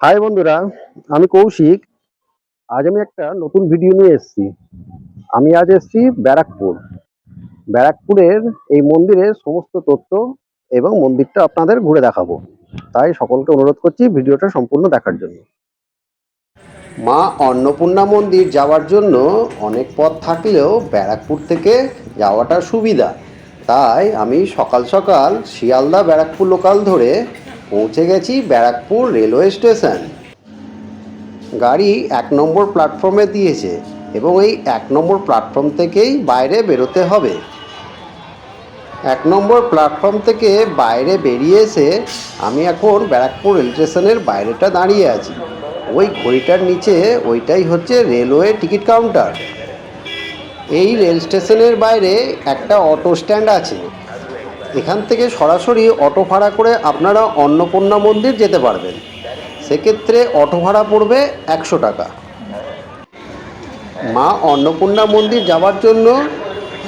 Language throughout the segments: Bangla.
হাই বন্ধুরা, আমি কৌশিক। আজ আমি একটা নতুন ভিডিও নিয়ে এসেছি। আমি আজ এসেছি ব্যারাকপুর। ব্যারাকপুরের এই মন্দিরের সমস্ত তথ্য এবং মন্দিরটা আপনাদের ঘুরে দেখাবো। তাই সকলকে অনুরোধ করছি ভিডিওটা সম্পূর্ণ দেখার জন্য। মা অন্নপূর্ণা মন্দির যাওয়ার জন্য অনেক পথ থাকলেও ব্যারাকপুর থেকে যাওয়াটা সুবিধা। তাই আমি সকাল সকাল শিয়ালদা ব্যারাকপুর লোকাল ধরে পৌঁছে গেছি ব্যারাকপুর রেলওয়ে স্টেশন। গাড়ি এক নম্বর প্ল্যাটফর্মে দিয়েছে এবং এই এক নম্বর প্ল্যাটফর্ম থেকেই বাইরে বেরোতে হবে। এক নম্বর প্ল্যাটফর্ম থেকে বাইরে বেরিয়ে এসে আমি এখন ব্যারাকপুর রেল স্টেশনের বাইরেটা দাঁড়িয়ে আছি। ওই ঘড়িটার নিচে ওইটাই হচ্ছে রেলওয়ে টিকিট কাউন্টার। এই রেল স্টেশনের বাইরে একটা অটো স্ট্যান্ড আছে। এখান থেকে সরাসরি অটো ভাড়া করে আপনারা অন্নপূর্ণা মন্দির যেতে পারবেন। সেক্ষেত্রে অটো ভাড়া পড়বে একশো টাকা। মা অন্নপূর্ণা মন্দির যাওয়ার জন্য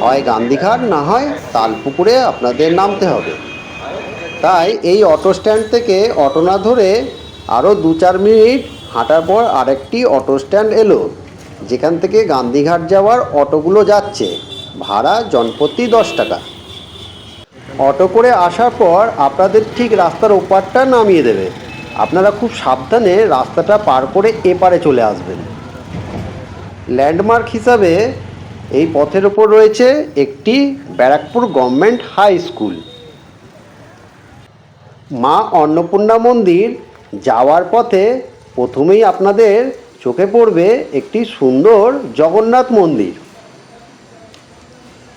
হয় গান্ধীঘাট, না হয় তালপুকুরে আপনাদের নামতে হবে। তাই এই অটো স্ট্যান্ড থেকে অটো না ধরে আরও দু চার মিনিট হাঁটার পর আরেকটি অটো স্ট্যান্ড এলো, যেখান থেকে গান্ধীঘাট যাওয়ার অটোগুলো যাচ্ছে। ভাড়া জনপ্রতি দশ টাকা। অটো করে আসার পর আপনাদের ঠিক রাস্তার ওপারটা নামিয়ে দেবে। আপনারা খুব সাবধানে রাস্তাটা পার করে এপারে চলে আসবেন। ল্যান্ডমার্ক হিসাবে এই পথের ওপর রয়েছে একটি ব্যারাকপুর গভর্নমেন্ট হাই স্কুল। মা অন্নপূর্ণা মন্দির যাওয়ার পথে প্রথমেই আপনাদের চোখে পড়বে একটি সুন্দর জগন্নাথ মন্দির।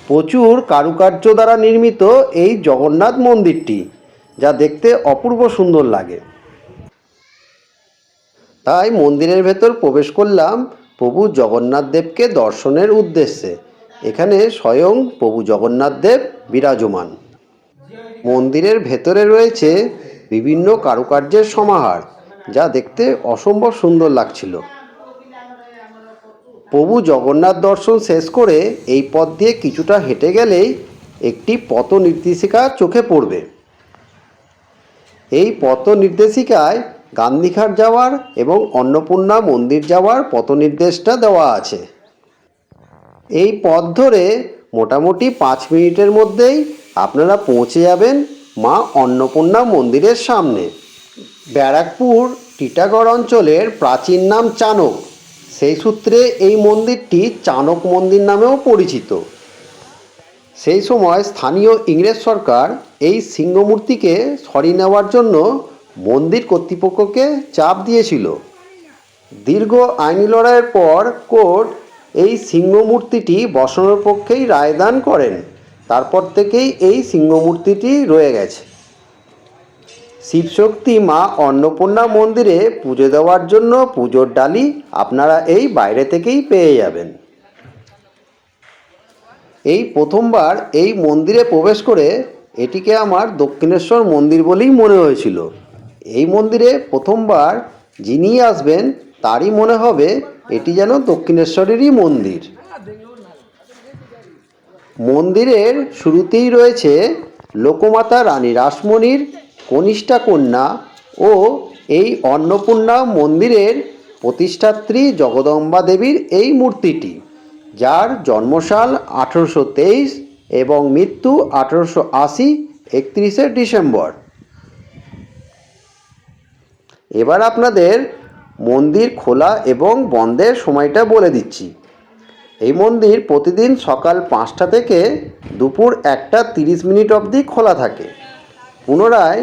প্রচুর কারুকার্য দ্বারা নির্মিত এই জগন্নাথ মন্দিরটি, যা দেখতে অপূর্ব সুন্দর লাগে। তাই মন্দিরের ভেতর প্রবেশ করলাম প্রভু জগন্নাথ দেবকে দর্শনের উদ্দেশ্যে। এখানে স্বয়ং প্রভু জগন্নাথ দেব বিরাজমান। মন্দিরের ভেতরে রয়েছে বিভিন্ন কারুকার্যের সমাহার, যা দেখতে অসম্ভব সুন্দর লাগছিল। প্রভু জগন্নাথ দর্শন শেষ করে এই পথ দিয়ে কিছুটা হেঁটে গেলেই একটি পথ নির্দেশিকা চোখে পড়বে। এই পথ নির্দেশিকায় গান্ধীঘাট যাওয়ার এবং অন্নপূর্ণা মন্দির যাওয়ার পথ নির্দেশটা দেওয়া আছে। এই পথ ধরে মোটামুটি পাঁচ মিনিটের মধ্যেই আপনারা পৌঁছে যাবেন মা অন্নপূর্ণা মন্দিরের সামনে। ব্যারাকপুর, টিটাগড় অঞ্চলের প্রাচীন নাম চানক। সেই সূত্রে এই মন্দিরটি চানক মন্দির নামেও পরিচিত। সেই সময় স্থানীয় ইংরেজ সরকার এই সিংহমূর্তিকে সরিয়ে নেওয়ার জন্য মন্দির কর্তৃপক্ষকে চাপ দিয়েছিল। দীর্ঘ আইনি লড়াইয়ের পর কোর্ট এই সিংহমূর্তিটি বসানোর পক্ষেই রায়দান করেন। তারপর থেকেই এই সিংহমূর্তিটি রয়ে গেছে। শিবশক্তি মা অন্নপূর্ণা মন্দিরে পুজো দেওয়ার জন্য পুজোর ডালি আপনারা এই বাইরে থেকেই পেয়ে যাবেন। এই প্রথমবার এই মন্দিরে প্রবেশ করে এটিকে আমার দক্ষিণেশ্বর মন্দির বলেই মনে হয়েছিল। এই মন্দিরে প্রথমবার যিনি আসবেন তারই মনে হবে এটি যেন দক্ষিণেশ্বরেরই মন্দির। মন্দিরের শুরুতেই রয়েছে লোকমাতা রানী রাসমণির কনিষ্ঠা কন্যা ও এই অন্নপূর্ণা মন্দিরের প্রতিষ্ঠাত্রী জগদম্বা দেবীর এই মূর্তিটি, যার জন্মসাল আঠেরোশো তেইশ এবং মৃত্যু আঠেরোশো আশি একত্রিশে ডিসেম্বর। এবার আপনাদের মন্দির খোলা এবং বন্ধের সময়টা বলে দিচ্ছি। এই মন্দির প্রতিদিন সকাল পাঁচটা থেকে দুপুর একটা তিরিশ মিনিট অবধি খোলা থাকে। পুনরায়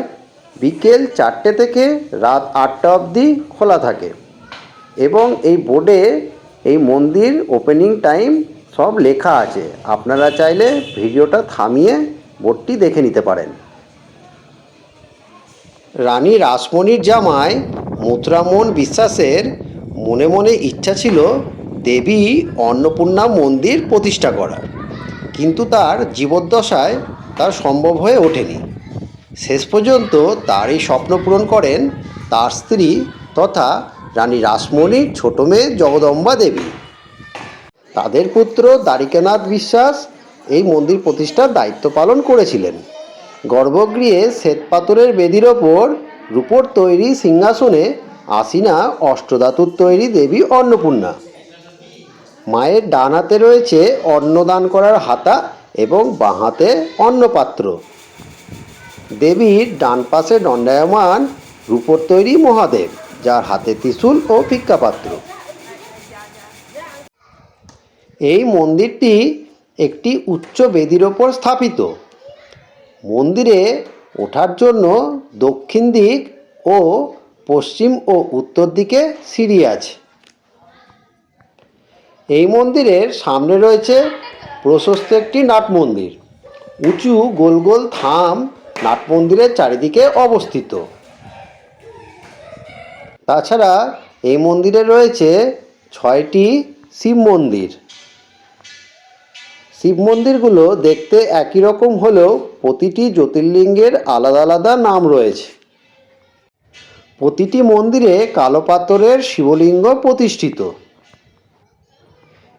বিকেল চারটে থেকে রাত আটটা অবধি খোলা থাকে। এবং এই বোর্ডে এই মন্দির ওপেনিং টাইম সব লেখা আছে। আপনারা চাইলে ভিডিওটা থামিয়ে বোর্ডটি দেখে নিতে পারেন। রানী রাসমণির জামাই মুদ্রামোহন বিশ্বাসের মনে মনে ইচ্ছা ছিল দেবী অন্নপূর্ণা মন্দির প্রতিষ্ঠা করার। কিন্তু তার জীবদ্দশায় তার সম্ভব হয়ে ওঠেনি। শেষ পর্যন্ত তার এই স্বপ্ন পূরণ করেন তার স্ত্রী তথা রানী রাসমণির ছোট মেয়ে জগদম্বা দেবী। তাদের পুত্র দ্বারিকানাথ বিশ্বাস এই মন্দির প্রতিষ্ঠার দায়িত্ব পালন করেছিলেন। গর্ভগৃহে শ্বেতপাথরের বেদির ওপর রূপোর তৈরি সিংহাসনে আসিনা অষ্টধাতুর তৈরি দেবী অন্নপূর্ণা। মায়ের ডান হাতে রয়েছে অন্নদান করার হাতা এবং বাঁ হাতে অন্নপাত্র। দেবীর ডান পাশে দণ্ডায়মান রূপোর তৈরি মহাদেব, যার হাতে ত্রিশূল ও ভিক্ষাপাত্র। এই মন্দিরটি একটি উচ্চ বেদির ওপর স্থাপিত। মন্দিরে ওঠার জন্য দক্ষিণ দিক ও পশ্চিম ও উত্তর দিকে সিঁড়ি আছে। এই মন্দিরের সামনে রয়েছে প্রশস্ত একটি নাট মন্দির। উঁচু গোল গোল থাম নাট মন্দিরের চারিদিকে অবস্থিত। তাছাড়া এই মন্দিরে রয়েছে ছয়টি শিব মন্দির। শিব মন্দিরগুলো দেখতে একই রকম হলেও প্রতিটি জ্যোতির্লিঙ্গের আলাদা আলাদা নাম রয়েছে। প্রতিটি মন্দিরে কালো পাথরের শিবলিঙ্গ প্রতিষ্ঠিত।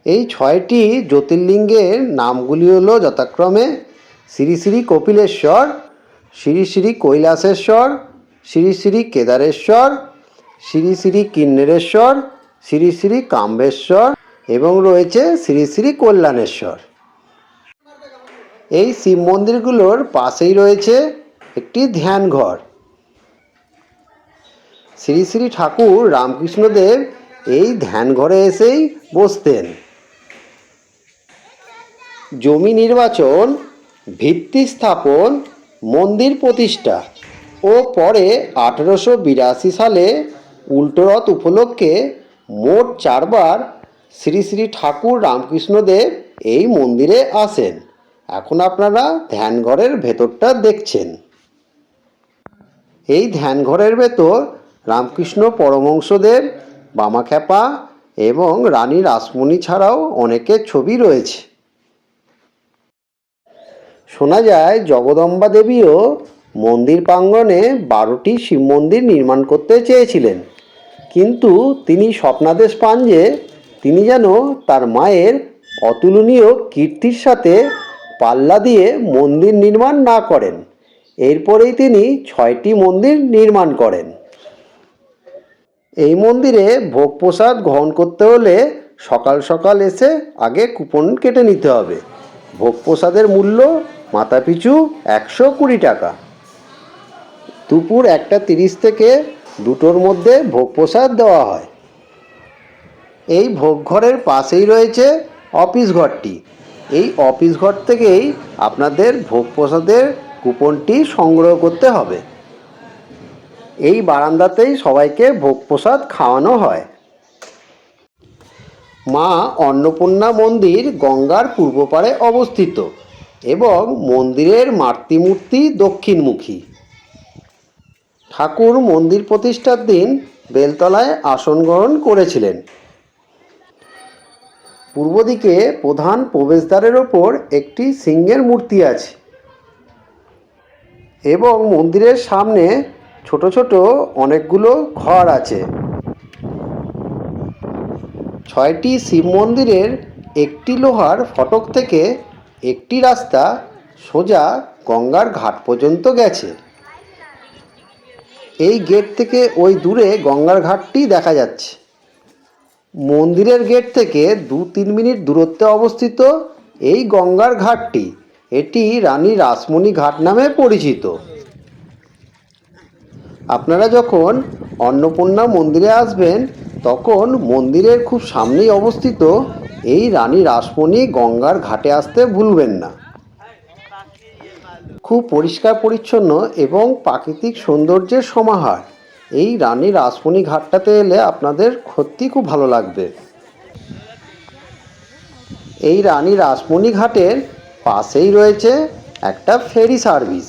এই ছয়টি জ্যোতির্লিঙ্গের নামগুলি হলো যথাক্রমে শ্রী শ্রী কপিলেশ্বর শ্রী শ্রী কৈলাসেশ্বর, শ্রী শ্রী কেদারেশ্বর, শ্রী শ্রী কিন্নেরেশ্বর, শ্রী শ্রী কাম্বেশ্বর এবং রয়েছে শ্রী শ্রী কল্যাণেশ্বর। এই শিব মন্দিরগুলোর পাশেই রয়েছে একটি ধ্যান ঘর। শ্রী শ্রী ঠাকুর রামকৃষ্ণদেব এই ধ্যান ঘরে এসেই বসতেন। জমি নির্বাচন, ভিত্তি স্থাপন মন্দির প্রতিষ্ঠা। ও পরে আঠেরোশো বিরাশি সালে উল্টোরথ উপলক্ষে মোট চারবার শ্রী শ্রী ঠাকুর রামকৃষ্ণদেব এই মন্দিরে আসেন। এখন আপনারা ধ্যানঘরের ভেতরটা দেখছেন। এই ধ্যানঘরের ভেতর রামকৃষ্ণ পরমংশদেব বামাখ্যাপা এবং রানী রাসমণি ছাড়াও অনেকের ছবি রয়েছে। শোনা যায় জগদম্বা দেবীও মন্দির প্রাঙ্গণে বারোটি শিব মন্দির নির্মাণ করতে চেয়েছিলেন। কিন্তু তিনি স্বপ্নাদেশ পান যে তিনি যেন তার মায়ের অতুলনীয় কীর্তির সাথে পাল্লা দিয়ে মন্দির নির্মাণ না করেন। এরপরেই তিনি ছয়টি মন্দির নির্মাণ করেন। এই মন্দিরে ভোগ প্রসাদ গ্রহণ করতে হলে সকাল সকাল এসে আগে কুপন কেটে নিতে হবে। ভোগ প্রসাদের মূল্য মাথাপিছু একশো কুড়ি টাকা। দুপুর একটা তিরিশ থেকে দুটোর মধ্যে ভোগ প্রসাদ দেওয়া হয়। এই ভোগ ঘরের পাশেই রয়েছে অফিস ঘরটি। এই অফিস ঘর থেকেই আপনাদের ভোগ প্রসাদের কুপনটি সংগ্রহ করতে হবে। এই বারান্দাতেই সবাইকে ভোগ প্রসাদ খাওয়ানো হয়। মা অন্নপূর্ণা মন্দির গঙ্গার পূর্ব পাড়ে অবস্থিত। এবং মন্দিরের মাতৃমূর্তি দক্ষিণমুখী। ঠাকুর মন্দির প্রতিষ্ঠার দিন বেলতলায় আসন গ্রহণ করেছিলেন। পূর্ব দিকে প্রধান প্রবেশদ্বারের ওপর একটি সিংহের মূর্তি আছে এবং মন্দিরের সামনে ছোট ছোট অনেকগুলো ঘর আছে। ছয়টি শিব মন্দিরের একটি লোহার ফটক থেকে একটি রাস্তা সোজা গঙ্গার ঘাট পর্যন্ত গেছে। এই গেট থেকে ওই দূরে গঙ্গার ঘাটটি দেখা যাচ্ছে। মন্দিরের গেট থেকে দু তিন মিনিট দূরত্বে অবস্থিত এই গঙ্গার ঘাটটি, এটি রানী রাসমণি ঘাট নামে পরিচিত। আপনারা যখন অন্নপূর্ণা মন্দিরে আসবেন, তখন মন্দিরের খুব সামনেই অবস্থিত এই রানী রাসমণি গঙ্গার ঘাটে আসতে ভুলবেন না। খুব পরিষ্কার পরিচ্ছন্ন এবং প্রাকৃতিক সৌন্দর্যের সমাহার। এই রানী রাসমণি ঘাটটাতে এলে আপনাদের সত্যি খুব ভালো লাগবে। এই রানী রাসমণি ঘাটের পাশেই রয়েছে একটা ফেরি সার্ভিস।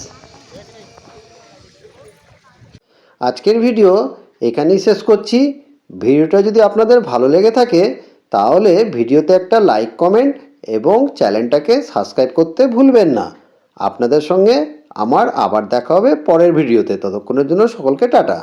আজকের ভিডিও এখানেই শেষ করছি। ভিডিওটা যদি আপনাদের ভালো লেগে থাকে তাহলে ভিডিওতে একটা লাইক কমেন্ট এবং চ্যানেলটাকে সাবস্ক্রাইব করতে ভুলবেন না। আপনাদের সঙ্গে আমার আবার দেখা হবে পরের ভিডিওতে। ততক্ষণের জন্য সকলকে টাটা।